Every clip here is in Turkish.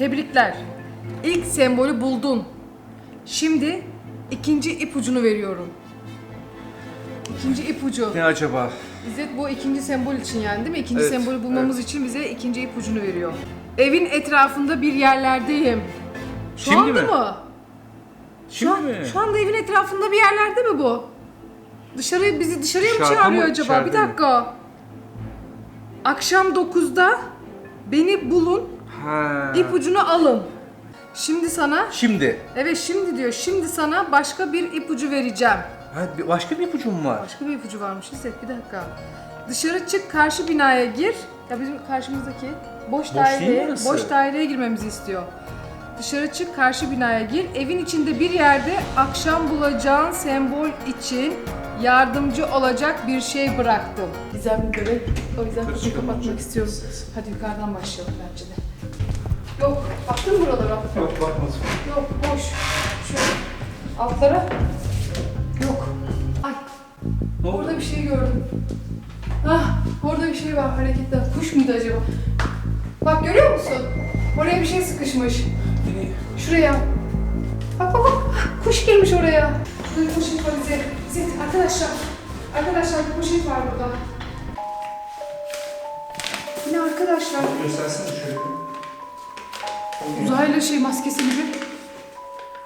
Tebrikler. İlk sembolü buldun. Şimdi ikinci ipucunu veriyorum. İkinci ipucu. Ne acaba? İzzet bu ikinci sembol için yani değil mi? İkinci Evet, sembolü bulmamız için bize ikinci ipucunu veriyor. Evin etrafında bir yerlerdeyim. Şu Şimdi anda mi? mı? Şu, an, şu anda evin etrafında bir yerlerde mi bu? Dışarı bizi dışarıya mı Dışarıda çağırıyor mı, acaba? içeride Bir mi? dakika. Akşam 9'da beni bulun, Ha. ipucunu alın. Şimdi sana, Şimdi. evet şimdi diyor, şimdi sana başka bir ipucu vereceğim. Ha, bir- başka bir ipucum var. Başka bir ipucu varmış İzzet, bir dakika. Dışarı çık, karşı binaya gir. Ya bizim karşımızdaki boş, değil mi daireye, orası? boş daireye girmemizi istiyor. Dışarı çık, karşı binaya gir. Evin içinde bir yerde akşam bulacağın sembol için yardımcı olacak bir şey bıraktım. Gizemli bebek. O yüzden kapıyı kapatmak istiyorum. Hadi yukarıdan başlayalım bence de. Yok, baktın mı buralara? Yok bakmadım. Yok, boş. Şu altlara. Yok. Ay, Ne oldu? Orada bir şey gördüm. Ah, orada bir şey var hareketli. Kuş muydu acaba? Bak görüyor musun? Oraya bir şey sıkışmış. Şuraya. Bak bak bak. Kuş girmiş oraya. Burada bir poşet var İzzet. İzzet arkadaşlar. Arkadaşlar bir poşet var burada. Yine arkadaşlar. Göstersene şöyle. Uzaylı şey maskesi gibi.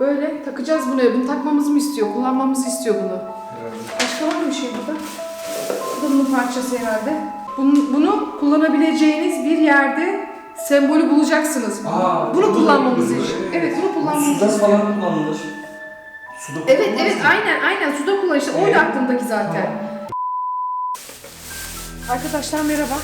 Böyle takacağız bunu. Bunu takmamızı mı istiyor? Kullanmamızı istiyor bunu. Başka var mı bir şey burada? Bu da bunun parçası herhalde. Bunu, bunu kullanabileceğiniz bir yerde sembolü bulacaksınız. Aa, bunu kullanılır, için. evet. Evet, bunu kullanmamızı Suda falan kullanılır. Suda Evet, evet, mı? aynen, aynen. Suda kullan işte. Oydu aklımdaki zaten. Arkadaşlar merhaba.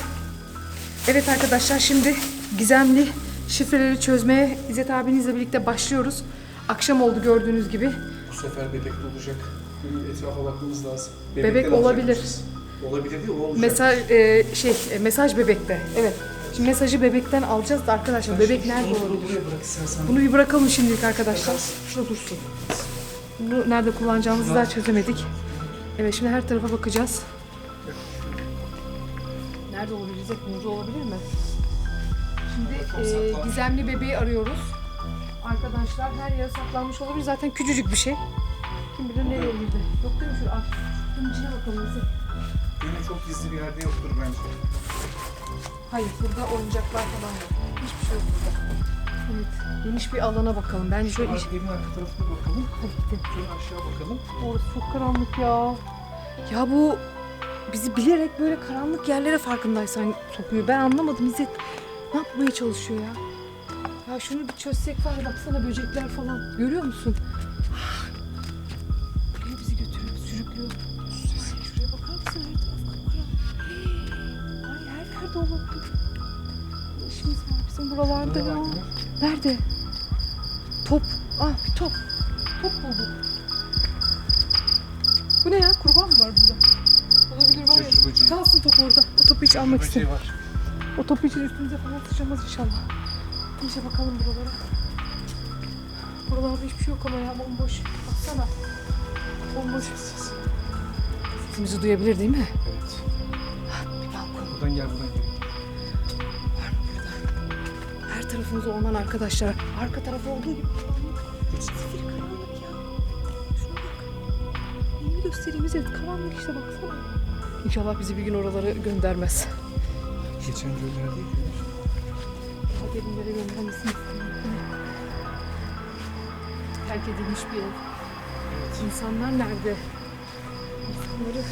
Evet arkadaşlar şimdi gizemli şifreleri çözmeye İzzet abinizle birlikte başlıyoruz. Akşam oldu gördüğünüz gibi. Bu sefer bebek de olacak. Bir etrafa bakmamız lazım. Bebek Bebekten olabilir. alacakmışız. Olabilir değil, o olacak. Mesaj e, şey e, mesaj bebekte. Evet. Şimdi mesajı bebekten alacağız da arkadaşlar bebek nerede olabilir? Buraya bırak istersen. Bunu bir bırakalım şimdilik arkadaşlar. Şurada dursun. Bunu nerede kullanacağımızı daha çözemedik. Evet şimdi her tarafa bakacağız. Nerede olabilir? İzzet? Burada olabilir mi? Şimdi e, gizemli bebeği arıyoruz. Arkadaşlar her yere saklanmış olabilir. Zaten küçücük bir şey. Kim bilir nereye girdi. Yok değil mi? Şu ah, şunun içine bakalım İzzet. Yine çok gizli bir yerde yoktur bence. Hayır burada oyuncaklar falan yok. Hiçbir şey yok burada. Evet. Geniş bir alana bakalım. Bence şöyle. Ar- Evin arka tarafına bakalım. Hadi gidelim. Şöyle aşağı bakalım. Orası çok karanlık ya. Ya bu bizi bilerek böyle karanlık yerlere farkındaysan sokuyor. Ben anlamadım İzzet. Ne yapmaya çalışıyor ya? Ya şunu bir çözsek var ya baksana böcekler falan. Görüyor musun? Buraya bizi götürüyor, sürüklüyor. Ay, şuraya bakar mısın? Her taraf kapkara. Ay her yerde olabilir. Ne İşimiz var bizim buralarda ya. Nerede? Top. Ah bir top. Top bulduk. Bu ne ya? Kurban mı var burada? Olabilir var ya. Böceği. Kalsın top orada. O topu hiç almak Böceği istemiyorum. var. O topu için üstümüze falan sıçramaz inşallah. İyice bakalım buralara. Buralarda hiçbir şey yok ama ya bomboş. Baksana. Bomboş. Sesimizi duyabilir değil mi? Evet. Bir balkon. Buradan gel, buradan gel. Var mı burada? Her tarafımız orman arkadaşlar. Arka tarafı olduğu gibi karanlık. Zifiri karanlık ya. Şuna bak. Neyini göstereyim İzzet? Karanlık işte baksana. İnşallah bizi bir gün oralara göndermez. Geçen. Kaderinlere göndermesini istiyorum. Terk edilmiş bir ev. Evet. İnsanlar nerede? İnsanları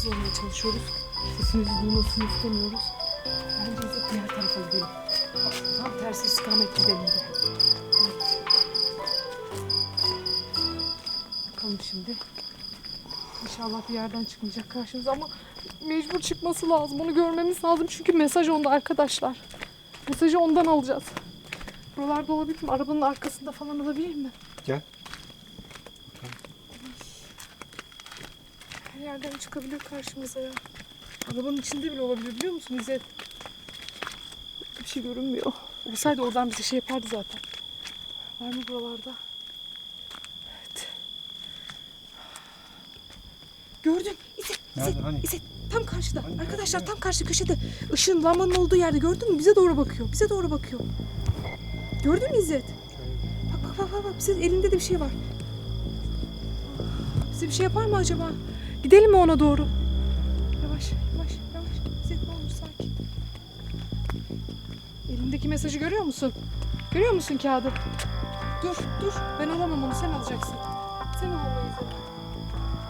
sessiz olmaya çalışıyoruz. Sesimizi duymasını istemiyoruz. Bence biz diğer tarafa gidelim. Tam tersi istikamet gidelim de. Evet. Bakalım şimdi. İnşallah bir yerden çıkmayacak karşımıza ama mecbur çıkması lazım. Onu görmemiz lazım çünkü mesaj onda arkadaşlar. Mesajı ondan alacağız. Buralarda olabilir mi? Arabanın arkasında falan olabilir mi? Gel. Yerden çıkabilir karşımıza ya. Arabanın içinde bile olabilir biliyor musun İzzet? Bir şey görünmüyor. Olsaydı oradan bize şey yapardı zaten. Var mı buralarda? Evet. Gördüm. İzzet, İzzet, hani? İzzet. Tam karşıda. Arkadaşlar tam karşı köşede. Işığın lambanın olduğu yerde gördün mü? Bize doğru bakıyor. Bize doğru bakıyor. Gördün mü İzzet? Bak bak bak bak. bak. Bize, elinde de bir şey var. Bize bir şey yapar mı acaba? Gidelim mi ona doğru? Yavaş yavaş yavaş. İzzet ne olur sakin. Elindeki mesajı görüyor musun? Görüyor musun kağıdı? Dur dur. Ben alamam onu. Sen alacaksın. Sen almalıyız.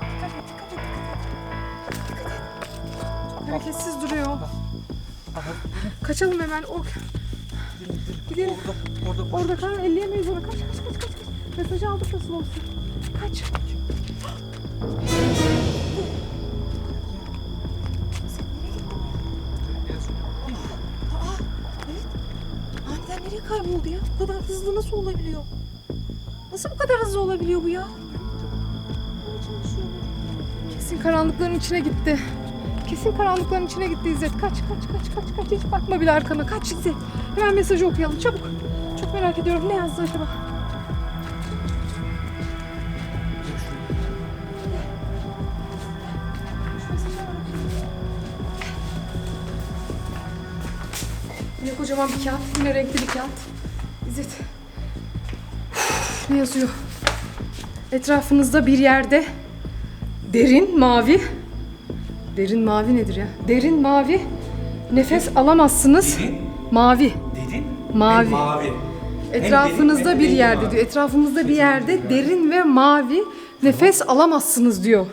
Dikkat et dikkat et dikkat et. Dikkat et. Çok hareketsiz duruyor. Kaçalım hemen. O... Gidelim. Orada, orada. Orada kal. Elleyemeyiz onu. Kaç kaç kaç kaç. kaç. Mesajı aldık nasıl olsun. Kaç. Kayboldu ya? Bu kadar hızlı nasıl olabiliyor? Nasıl bu kadar hızlı olabiliyor bu ya? Kesin karanlıkların içine gitti. Kesin karanlıkların içine gitti İzzet. Kaç kaç kaç kaç kaç. Hiç bakma bile arkana. Kaç İzzet. Hemen mesajı okuyalım çabuk. Çok merak ediyorum. Ne yazdı acaba? Yine kocaman bir kağıt. Yine renkli bir kağıt. İzzet. Ne yazıyor? Etrafınızda bir yerde derin mavi derin mavi nedir ya? Derin mavi nefes alamazsınız. Dedin, Mavi. dedin. Mavi. Hem mavi. Etrafınızda derin, bir de yerde mavi. diyor. Etrafımızda bir yerde derin ve mavi nefes alamazsınız diyor.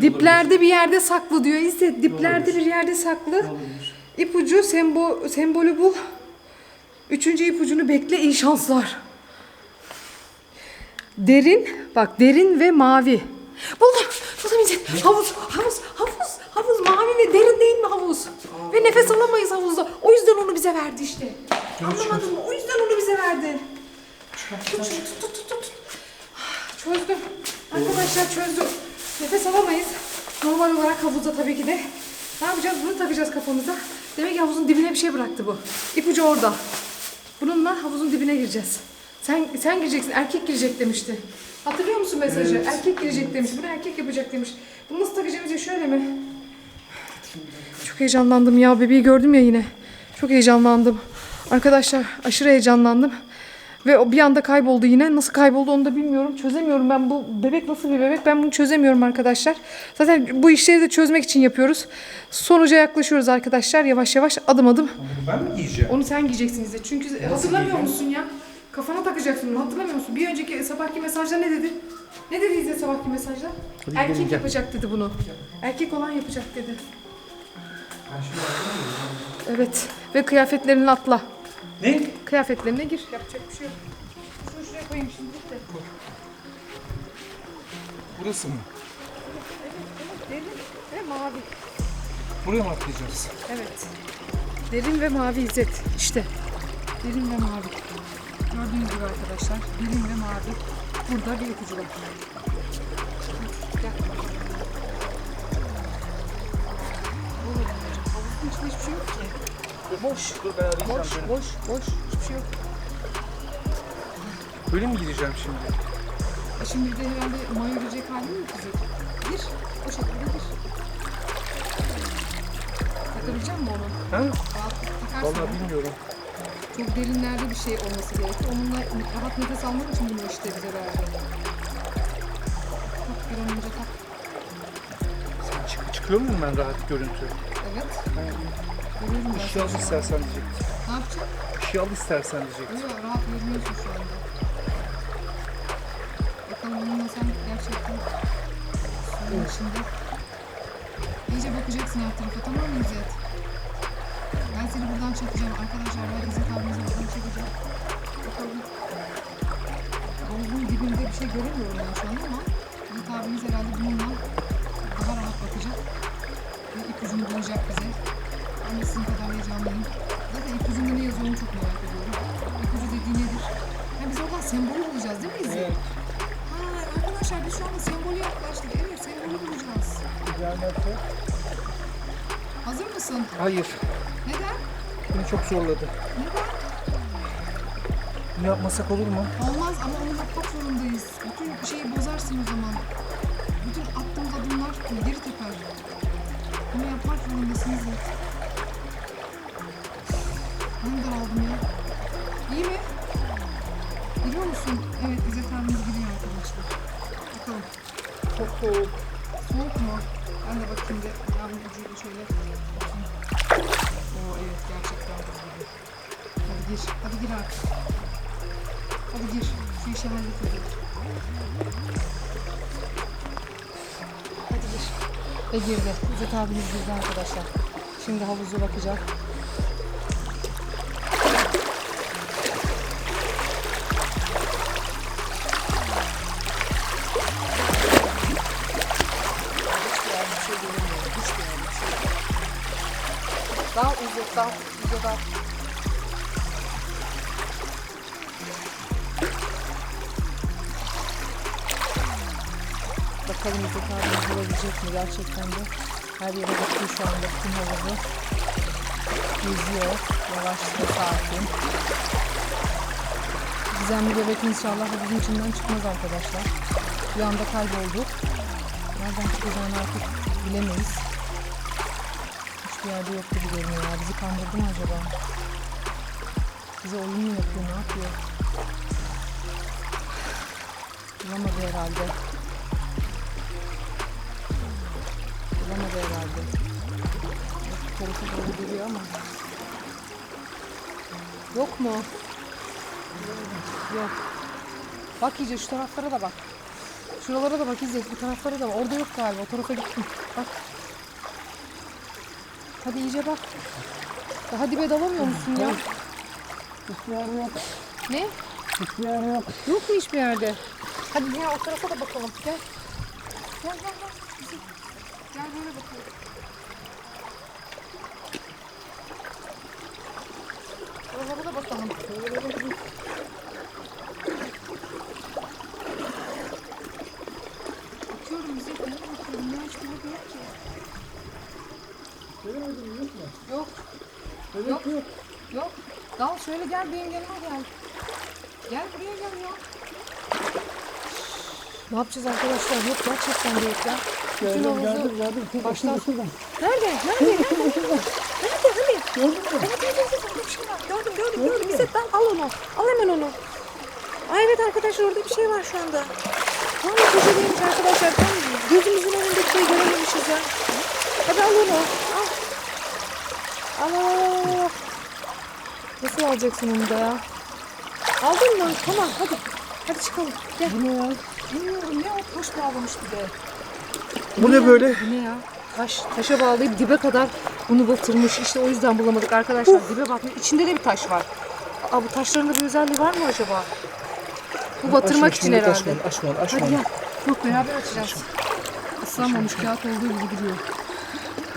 Diplerde bir yerde saklı diyor. İzzet diplerde bir yerde saklı. Olabilir. İpucu sembo, sembolü bul. Üçüncü ipucunu bekle iyi şanslar. Derin, bak derin ve mavi. Buldum, buldum İzzet. Havuz, havuz, havuz, havuz mavi ve derin değil mi havuz? Ve nefes alamayız havuzda. O yüzden onu bize verdi işte. Anlamadın mı? O yüzden onu bize verdi. Tut, tut, tut, tut, tut. Çözdüm. Arkadaşlar çözdüm. Nefes alamayız. Normal olarak havuzda tabii ki de. Ne yapacağız? Bunu takacağız kafamıza. Demek ki havuzun dibine bir şey bıraktı bu. İpucu orada. Bununla havuzun dibine gireceğiz. Sen sen gireceksin. Erkek girecek demişti. Hatırlıyor musun mesajı? Evet. Erkek girecek demiş. Bunu erkek yapacak demiş. Bunu nasıl takacağımız ya şöyle mi? Çok heyecanlandım ya. Bebeği gördüm ya yine. Çok heyecanlandım. Arkadaşlar aşırı heyecanlandım. Ve o bir anda kayboldu yine. Nasıl kayboldu onu da bilmiyorum. Çözemiyorum ben bu bebek nasıl bir bebek ben bunu çözemiyorum arkadaşlar. Zaten bu işleri de çözmek için yapıyoruz. Sonuca yaklaşıyoruz arkadaşlar. Yavaş yavaş adım adım. Bunu ben mi giyeceğim? Onu sen giyeceksin İzzet. Çünkü hatırlamıyor giyeceğim? musun ya? Kafana takacaksın hatırlamıyor musun? Bir önceki sabahki mesajda ne dedi? Ne dedi İzzet sabahki mesajda? Erkek yapacak dedi bunu. Erkek olan yapacak dedi. Ben şimdi Evet. Ve kıyafetlerini atla. Ne? Kıyafetlerine gir. Yapacak bir şey yok. Şunu şuraya koyayım şimdi de. Burası mı? Derin ve mavi. Buraya mı atlayacağız? Evet. Derin ve mavi İzzet. İşte. Derin ve mavi. Gördüğünüz gibi arkadaşlar. Derin ve mavi. Burada bir ipucu var. Boş. Dur ben arayacağım Boş, seni. boş, boş. Hiçbir şey yok. Böyle mi gideceğim şimdi? E Şimdi bir de herhalde mayo girecek halin mi kızım? Gir. O şekilde gir. Takabilecek misin onu? Ha? Rahat takarsın. Vallahi bilmiyorum. Çok derinlerde bir şey olması gerekiyor. Onunla rahat nefes almak için bunu işte bize verdi. Tak bir an önce tak. Sen çık çıkıyor muyum ben rahat görüntü? Evet. Ha, Görüyorum ben. ışığı al istersen diyecektim. Ne yapacağım? Işığı al istersen diyecektim. Yok rahat görünüyorsun şu anda. Bakalım onunla sen gerçekten suyun içinde iyice bakacaksın her tarafa tamam mı İzzet? Ben seni buradan çekeceğim arkadaşlar. Ben İzzet abinizi buradan çekeceğim. Bakalım. Havuzun dibinde bir şey göremiyorum ben şu an ama İzzet abiniz herhalde bununla daha rahat bakacak. Ve ipucunu bulacak bize. Ben de sizin kadar heyecanlıyım. Zaten ipucunda ne yazıyor onu çok merak ediyorum. İpucu dediği nedir? Ha biz oradan sembolü bulacağız değil mi İzzet? Ha arkadaşlar biz şu anda sembolü yaklaştık. Evet sembolü bulacağız. mısın? Hayır. Neden? Beni çok zorladı. Neden? Bunu yapmasak olur mu? Olmaz ama onu yapmak zorundayız. Bütün şeyi bozarsın o zaman. Bütün attığımız adımlar geri teper. Bunu yapmak zorundasın İzzet. De aldım ya. İyi mi? Biliyor musun? Evet İzzet abimiz gidiyor arkadaşlar. Bakalım. Çok soğuk. Soğuk mu? Ben de bakayım bir ayağımın ucuyla şöyle. Oo evet gerçekten buz gibi. Hadi gir. Hadi gir artık. Hadi gir. Şu işi halledelim. Hadi gir. Ve girdi. İzzet abimiz girdi arkadaşlar. Şimdi havuza bakacak. İzzet dal. Bakalım İzzet abimiz bulabilecek mi gerçekten de. Her yere bakıyor şu anda bütün havuzu. Geziyor. Yavaş ve sakin. Gizemli bebek inşallah havuzun içinden çıkmaz arkadaşlar. Bir anda kayboldu. Nereden çıkacağını artık bilemeyiz. Yerde yok gibi görünüyor ya. Bizi kandırdı mı acaba? Bize oyun mu yapıyor, ne yapıyor? Bulamadı herhalde. Bulamadı herhalde. Bu tarafa doğru geliyor ama. Yok mu? Yok. Bak iyice şu taraflara da bak. Şuralara da bak İzzet. Bu taraflara da bak. Orada yok galiba. O tarafa gittim. Bak. Hadi iyice bak. Daha dibe dalamıyor musun ya? Hiçbir yer yok. Ne? Hiçbir yer yok. Yok mu hiçbir yerde? Hadi gel o tarafa da bakalım. Gel. Gel gel gel. Gel böyle bakalım. Oralara da bakalım. Bakıyorum bize. Ben bakıyorum. Ya hiçbir yerde yok ki. Göremedin mi? Yok mu? Yok. Bebek yok. Yok. Dal şöyle gel benim yanıma gel. Gel buraya gel ya. Ne yapacağız arkadaşlar? Yok gerçekten yok ya. Bütün Geldim havuzu geldim geldim. Çok baştan aşırı şuradan. Nerede? Nerede? Nerede? Nerede? Hani? Gördün mü? Evet evet evet orada bir şey var. Gördüm gördüm gördüm. İzzet al, al onu. Al hemen onu. Ay evet arkadaşlar orada bir şey var şu anda. Tam köşedeymiş arkadaşlar. Tam gözümüzün önündeki şeyi görememişiz ya. Hadi al onu. Al. Al al al, al. Nasıl alacaksın onu da ya? Aldın mı? Tamam hadi. Hadi çıkalım. Gel. Bu ne ya? Bilmiyorum ne o taş bağlamış bir de. Bu ne böyle? Bu ne ya? Taş, taşa bağlayıp dibe kadar bunu batırmış. İşte o yüzden bulamadık arkadaşlar. Dibe batmış. İçinde de bir taş var. Aa, bu taşların da bir özelliği var mı acaba? Bu batırmak için herhalde. Açma, açma, açma. Hadi gel. Yok beraber açacağız. Islanmamış kağıt olduğu gibi duruyor.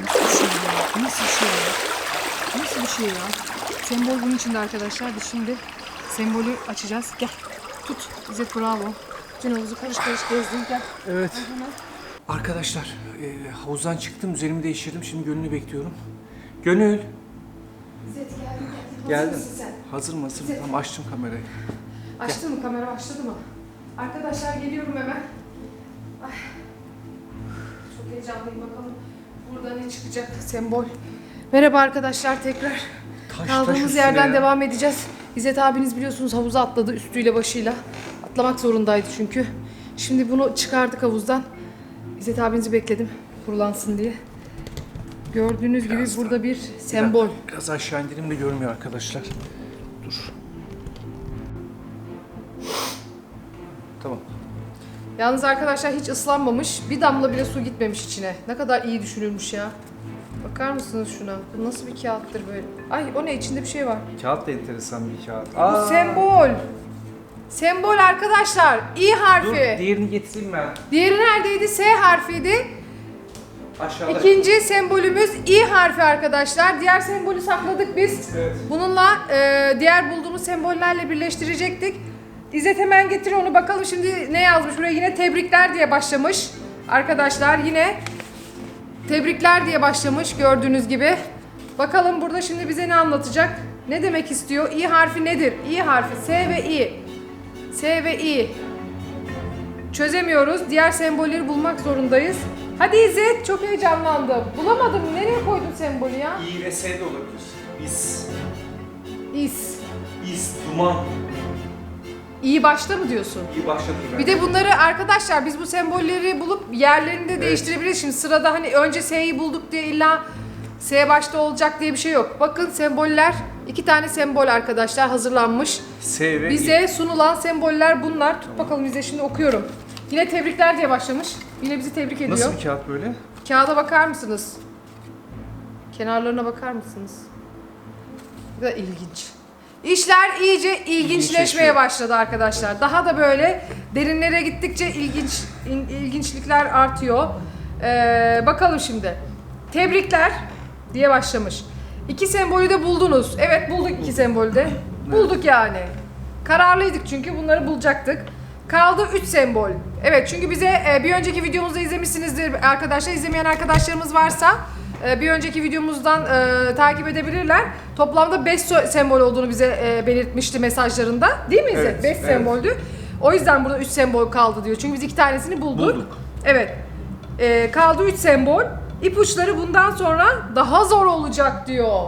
Nasıl bir şey ya? Nasıl bir şey ya? Nasıl bir şey ya? Sembol bunun içinde arkadaşlar. Biz şimdi sembolü açacağız. Gel. Tut. İzzet bravo. Bütün havuzu karış karış gezdin. Gel. Evet. Arkadaşlar e, havuzdan çıktım üzerimi değiştirdim şimdi Gönül'ü bekliyorum. Gönül. İzzet geldin. Geldim. Hazır mısın? Tamam açtım kamerayı. Açtı mı? Kamera başladı mı? Arkadaşlar geliyorum hemen. Ay. Çok heyecanlıyım bakalım. Burada ne çıkacak? Sembol. Merhaba arkadaşlar tekrar. Taş, taş Kaldığımız üstüne yerden ya. devam edeceğiz. İzzet abiniz biliyorsunuz havuza atladı üstüyle başıyla. Atlamak zorundaydı çünkü. Şimdi bunu çıkardık havuzdan. İzzet abinizi bekledim kurulansın diye. Gördüğünüz gibi Biraz burada bir sembol. dakika, Biraz aşağı indirim de görmüyor arkadaşlar. Dur. Tamam. Yalnız arkadaşlar hiç ıslanmamış. Bir damla bile su gitmemiş içine. Ne kadar iyi düşünülmüş ya. Bakar mısınız şuna? Bu nasıl bir kağıttır böyle? Ay o ne? İçinde bir şey var. Kağıt da enteresan bir kağıt. Bu sembol. Sembol arkadaşlar. İ harfi. Dur diğerini getireyim ben. Diğeri neredeydi? S harfiydi. Aşağıda. İkinci sembolümüz İ harfi arkadaşlar. Diğer sembolü sakladık biz. Evet. Bununla e, diğer bulduğumuz sembollerle birleştirecektik. İzzet hemen getir onu bakalım şimdi ne yazmış buraya yine tebrikler diye başlamış. Arkadaşlar yine tebrikler diye başlamış gördüğünüz gibi. Bakalım burada şimdi bize ne anlatacak? Ne demek istiyor? İ harfi nedir? İ harfi S ve İ. S ve İ. Çözemiyoruz. Diğer sembolleri bulmak zorundayız. Hadi İzzet çok heyecanlandım. Bulamadım. Nereye koydun sembolü ya? İ ve S de olabilir. İs, İs. is, duman. İyi başta mı diyorsun? İyi başladı Bir de bunları arkadaşlar biz bu sembolleri bulup yerlerini de değiştirebiliriz. Şimdi sırada hani önce S'yi bulduk diye illa S başta olacak diye bir şey yok. Bakın semboller, iki tane sembol arkadaşlar hazırlanmış. S ve Bize sunulan semboller bunlar. Tut bakalım bize şimdi okuyorum. Yine tebrikler diye başlamış. Yine bizi tebrik ediyor. Nasıl bir kağıt böyle? Kağıda bakar mısınız? Kenarlarına bakar mısınız? Bu da ilginç. İşler iyice ilginçleşmeye başladı arkadaşlar. Daha da böyle derinlere gittikçe ilginç in- ilginçlikler artıyor. Ee, bakalım şimdi. Tebrikler diye başlamış. İki sembolü de buldunuz. Evet bulduk iki sembolü de. Bulduk yani. Kararlıydık çünkü bunları bulacaktık. Kaldı 3 sembol. Evet çünkü bize e, bir önceki videomuzda izlemişsinizdir arkadaşlar. İzlemeyen arkadaşlarımız varsa e, bir önceki videomuzdan e, takip edebilirler. Toplamda 5 sembol olduğunu bize e, belirtmişti mesajlarında. Değil mi İzzet? Evet, 5 evet. semboldü. O yüzden burada 3 sembol kaldı diyor. Çünkü biz iki tanesini bulduk. Bulduk. Evet. E, kaldı 3 sembol. İpuçları bundan sonra daha zor olacak diyor.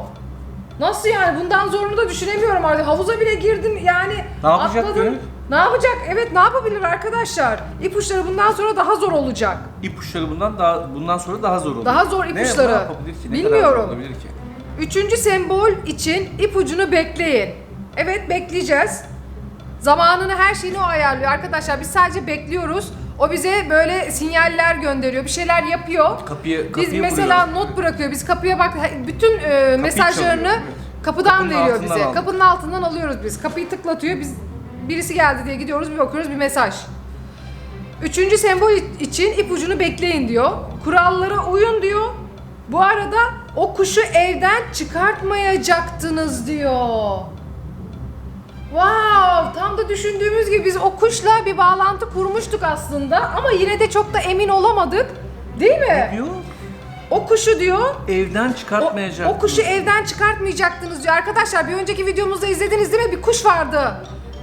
Nasıl yani? Bundan zorunu da düşünemiyorum artık. Havuza bile girdin yani. Ne yapacak atladın. Gönül? Ne yapacak? Evet ne yapabilir arkadaşlar? İpuçları bundan sonra daha zor olacak. İpuçları bundan daha bundan sonra daha zor olur. Daha zor Ne, ipuçları. ne yapabilir ki? Ne kadar Bilmiyorum. olabilir ki? Üçüncü sembol için ipucunu bekleyin. Evet bekleyeceğiz. Zamanını her şeyini o ayarlıyor arkadaşlar. Biz sadece bekliyoruz. O bize böyle sinyaller gönderiyor. Bir şeyler yapıyor. Kapıyı Biz kapıyı mesela vuruyor. not bırakıyor. Biz kapıya bak bütün e, mesajlarını çalıyor, kapıdan Kapının veriyor bize. aldık. Kapının altından alıyoruz biz. Kapıyı tıklatıyor. Biz birisi geldi diye gidiyoruz bir bakıyoruz bir mesaj. Üçüncü sembol için ipucunu bekleyin diyor. Kurallara uyun diyor. Bu arada o kuşu evden çıkartmayacaktınız diyor. Wow, tam da düşündüğümüz gibi biz o kuşla bir bağlantı kurmuştuk aslında ama yine de çok da emin olamadık. Değil mi? Diyor, O kuşu diyor evden o, çıkartmayacak. o kuşu evden çıkartmayacaktınız diyor. Arkadaşlar bir önceki videomuzda izlediniz değil mi? Bir kuş vardı.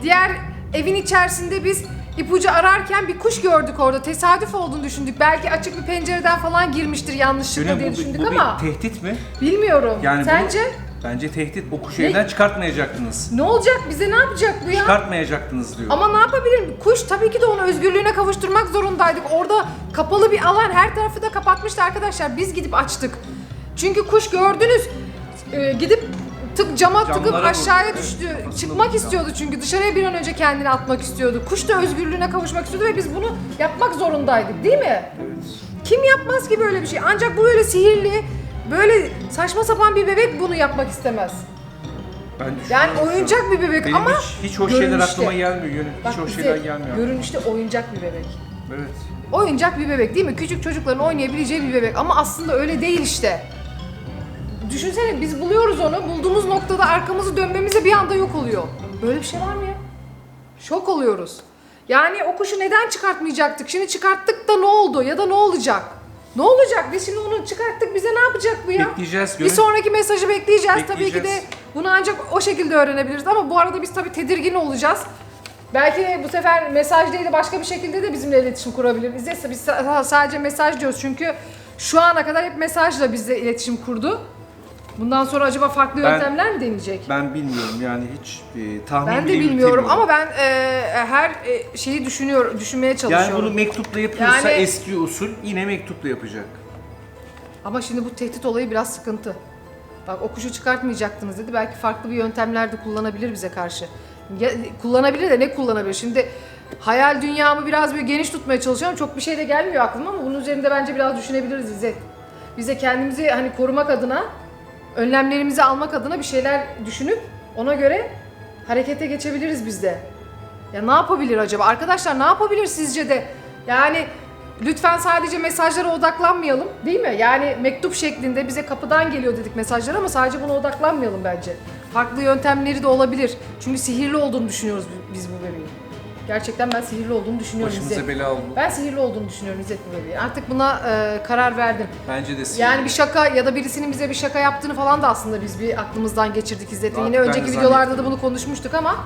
Diğer evin içerisinde biz ipucu ararken bir kuş gördük orada. Tesadüf olduğunu düşündük. Belki açık bir pencereden falan girmiştir yanlışlıkla Gönül, diye bu, düşündük bu ama bir tehdit mi? bilmiyorum. Yani bu- Sence Bence tehdit. O kuşu Ne? evden çıkartmayacaktınız. ne olacak? Bize ne yapacak bu ya? Çıkartmayacaktınız diyor. Ama ne yapabilirim? Kuş tabii ki de onu özgürlüğüne kavuşturmak zorundaydık. Orada kapalı bir alan, her tarafı da kapatmıştı arkadaşlar. Biz gidip açtık. Çünkü kuş gördünüz, e, gidip tık cama tıkıp Camlara aşağıya vurdu, düştü. Basılı Çıkmak vurdu istiyordu çünkü dışarıya bir an önce kendini atmak istiyordu. Kuş da özgürlüğüne kavuşmak istiyordu ve biz bunu yapmak zorundaydık, değil mi? Evet. Kim yapmaz ki böyle bir şey? Ancak bu böyle sihirli, böyle saçma sapan bir bebek bunu yapmak istemez. Ben Yani düşünüyorum oyuncak bir bebek Benim ama hiç, hiç o şeyler görünüşte. aklıma gelmiyor. Yönü. Hiç bize şeyler gelmiyor. Görünüşte oyuncak bir bebek. Evet. Oyuncak bir bebek değil mi? Küçük çocukların oynayabileceği bir bebek ama aslında öyle değil işte. Düşünsene biz buluyoruz onu, bulduğumuz noktada arkamızı dönmemize bir anda yok oluyor. Böyle bir şey var mı ya? Şok oluyoruz. Yani o kuşu neden çıkartmayacaktık? Şimdi çıkarttık da ne oldu ya da ne olacak? Ne olacak? Biz şimdi onu çıkarttık bize ne yapacak bu ya? Bekleyeceğiz. Bir Gönül. sonraki mesajı bekleyeceğiz. Tabii ki de Bekleyeceğiz. bunu ancak o şekilde öğrenebiliriz ama bu arada biz tabii tedirgin olacağız. Belki bu sefer mesaj değil de başka bir şekilde de bizimle iletişim kurabilir. Biz, de- biz sa- sadece mesaj diyoruz çünkü şu ana kadar hep mesajla bizle iletişim kurdu. Bundan sonra acaba farklı Ben- yöntemler mi deneyecek? Ben bilmiyorum yani hiç e, tahmin Ben de bile bilmiyorum yürütemiyorum. ama ben e, her e, şeyi düşünüyor, düşünmeye çalışıyorum. Yani bunu mektupla yapıyorsa Yani- eski usul yine mektupla yapacak. Ama şimdi bu tehdit olayı biraz sıkıntı. Bak o kuşu çıkartmayacaktınız dedi. Belki farklı bir yöntemler de kullanabilir bize karşı. Ya, kullanabilir de ne kullanabilir? Şimdi hayal dünyamı biraz böyle geniş tutmaya çalışıyorum. Çok bir şey de gelmiyor aklıma ama bunun üzerinde bence biraz düşünebiliriz İzzet. Bize kendimizi hani korumak adına, önlemlerimizi almak adına bir şeyler düşünüp ona göre harekete geçebiliriz biz de. Ya ne yapabilir acaba? Arkadaşlar ne yapabilir sizce de? Yani lütfen sadece mesajlara odaklanmayalım değil mi? Yani mektup şeklinde bize kapıdan geliyor dedik mesajlar ama sadece buna odaklanmayalım bence. Farklı yöntemleri de olabilir. Çünkü sihirli olduğunu düşünüyoruz biz bu bebeğin. Gerçekten ben sihirli olduğunu düşünüyorum Başımıza İzzet. bela oldu. Ben sihirli olduğunu düşünüyorum İzzet bebeğin. Artık buna e, karar verdim. Bence de sinirli. Yani bir şaka ya da birisinin bize bir şaka yaptığını falan da aslında biz bir aklımızdan geçirdik İzzet'le. Yine ben de önceki videolarda da zannettim. bunu konuşmuştuk ama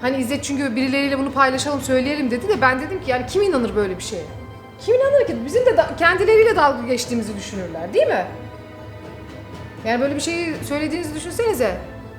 hani İzzet çünkü birileriyle bunu paylaşalım, söyleyelim dedi de ben dedim ki yani kim inanır böyle bir şeye? Kim inanır ki? Bizim de da- kendileriyle dalga geçtiğimizi düşünürler değil mi? Yani böyle bir şeyi söylediğinizi düşünsenize.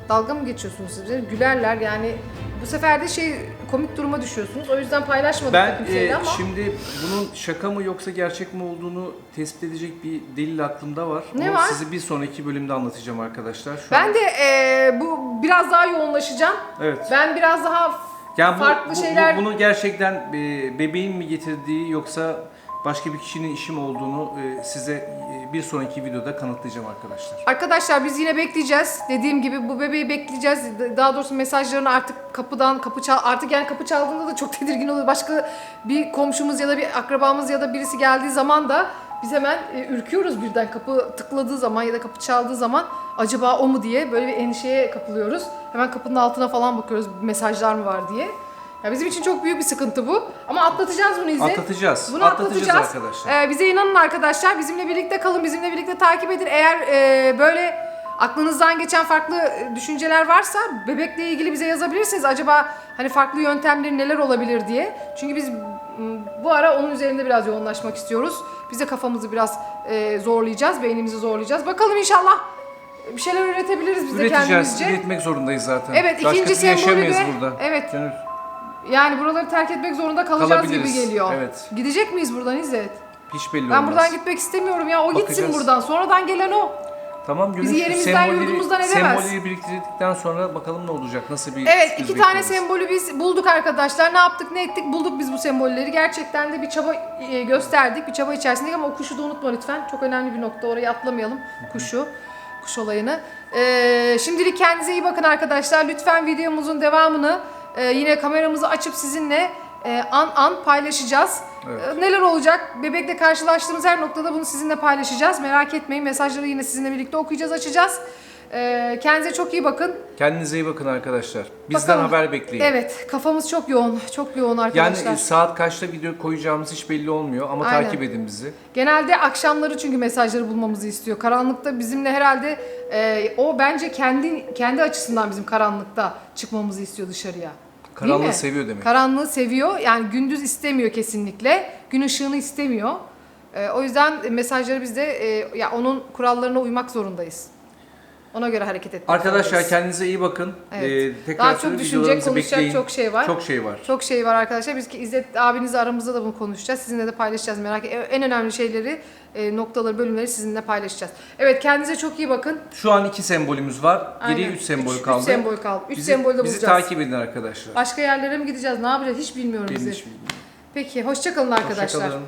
Dalga mı geçiyorsunuz siz? bize? Gülerler yani. Bu sefer de şey komik duruma düşüyorsunuz. O yüzden paylaşmadık da Ben kimseyle e, ama. şimdi bunun şaka mı yoksa gerçek mi olduğunu tespit edecek bir delil aklımda var. Ne Onu var? size bir sonraki bölümde anlatacağım arkadaşlar. Şu Ben an- de e, bu biraz daha yoğunlaşacağım. Evet. Ben biraz daha Yani bu, farklı bu- şeyler- bu- bunu gerçekten e, bebeğin mi getirdiği yoksa başka bir kişinin işi mi olduğunu e, size e, bir sonraki videoda kanıtlayacağım arkadaşlar. Arkadaşlar biz yine bekleyeceğiz. Dediğim gibi bu bebeği bekleyeceğiz. Daha doğrusu mesajlarını artık kapıdan kapı çal artık yani kapı çaldığında da çok tedirgin oluyor. Başka bir komşumuz ya da bir akrabamız ya da birisi geldiği zaman da biz hemen e, ürküyoruz birden kapı tıkladığı zaman ya da kapı çaldığı zaman acaba o mu diye böyle bir endişeye kapılıyoruz. Hemen kapının altına falan bakıyoruz mesajlar mı var diye. Ya bizim için çok büyük bir sıkıntı bu. Ama atlatacağız bunu İzzet. Atlatacağız. Bunu Atlatacağız atlatacağız. arkadaşlar. Ee, bize inanın arkadaşlar. Bizimle birlikte kalın, bizimle birlikte takip edin. Eğer e, böyle aklınızdan geçen farklı düşünceler varsa bebekle ilgili bize yazabilirsiniz. Acaba hani farklı yöntemleri neler olabilir diye. Çünkü biz bu ara onun üzerinde biraz yoğunlaşmak istiyoruz. Biz de kafamızı biraz e, zorlayacağız, beynimizi zorlayacağız. Bakalım inşallah bir şeyler üretebiliriz biz de Üreteceğiz. kendimizce. Üretmek zorundayız zaten. Evet, ikinci Başkasını sembolü de- burada. evet. Gönül, Yani buraları terk etmek zorunda kalacağız gibi Kalabiliriz, geliyor. evet. Gidecek miyiz buradan İzzet? hiç belli Ben olmaz. buradan gitmek istemiyorum ya. O gitsin Bakacağız. buradan. Sonradan gelen o. Tamam Gönül. Bizi yerimizden, sembolleri- yurdumuzdan edemez. Sembolleri biriktirdikten sonra bakalım ne olacak. Nasıl bir Evet sürpriz iki tane bekliyoruz. sembolü biz bulduk arkadaşlar. Ne yaptık ne ettik bulduk biz bu sembolleri. Gerçekten de bir çaba e, gösterdik. Bir çaba içerisindeydik ama o kuşu da unutma lütfen. Çok önemli bir nokta. Orayı atlamayalım. Kuşu. Kuş olayını. Ee, şimdilik kendinize iyi bakın arkadaşlar. Lütfen videomuzun devamını e, yine kameramızı açıp sizinle e, an an paylaşacağız. Evet. E, Neler olacak? Bebekle karşılaştığımız her noktada bunu sizinle paylaşacağız. Merak etmeyin. Mesajları yine sizinle birlikte okuyacağız, açacağız. Ee, kendinize çok iyi bakın. Kendinize iyi bakın arkadaşlar. Bizden Bakalım. haber bekleyin. Evet, kafamız çok yoğun, çok yoğun Yani arkadaşlar. e, saat kaçta video koyacağımız hiç belli olmuyor ama Aynen. takip edin bizi. Genelde akşamları çünkü mesajları bulmamızı istiyor. Karanlıkta bizimle herhalde e, o bence kendi kendi açısından bizim karanlıkta çıkmamızı istiyor dışarıya. Karanlığı mi? seviyor demek. Karanlığı seviyor. Yani gündüz istemiyor kesinlikle. Gün ışığını istemiyor. E, o yüzden mesajları biz de e, ya onun kurallarına uymak zorundayız. Ona göre hareket etmek Arkadaşlar zorundayız. kendinize iyi bakın. Evet. Ee, tekrar Daha çok düşünecek, konuşacak bekleyin. çok şey var. Çok şey var. Çok şey var arkadaşlar. Biz ki İzzet abinizle aramızda da bunu konuşacağız. Sizinle de paylaşacağız merak etmeyin. En önemli şeyleri, e, noktaları, bölümleri sizinle paylaşacağız. Evet kendinize çok iyi bakın. Şu an iki sembolümüz var. Geriye Aynen. üç sembol Üç- kaldı. Üç sembol kaldı. Üç bizi, sembolü de bizi bulacağız. takip edin arkadaşlar. Başka yerlere mi gideceğiz? Ne yapacağız? Hiç bilmiyorum Benim bizi. hiç bilmiyorum. Peki hoşçakalın arkadaşlar. Hoşçakalın.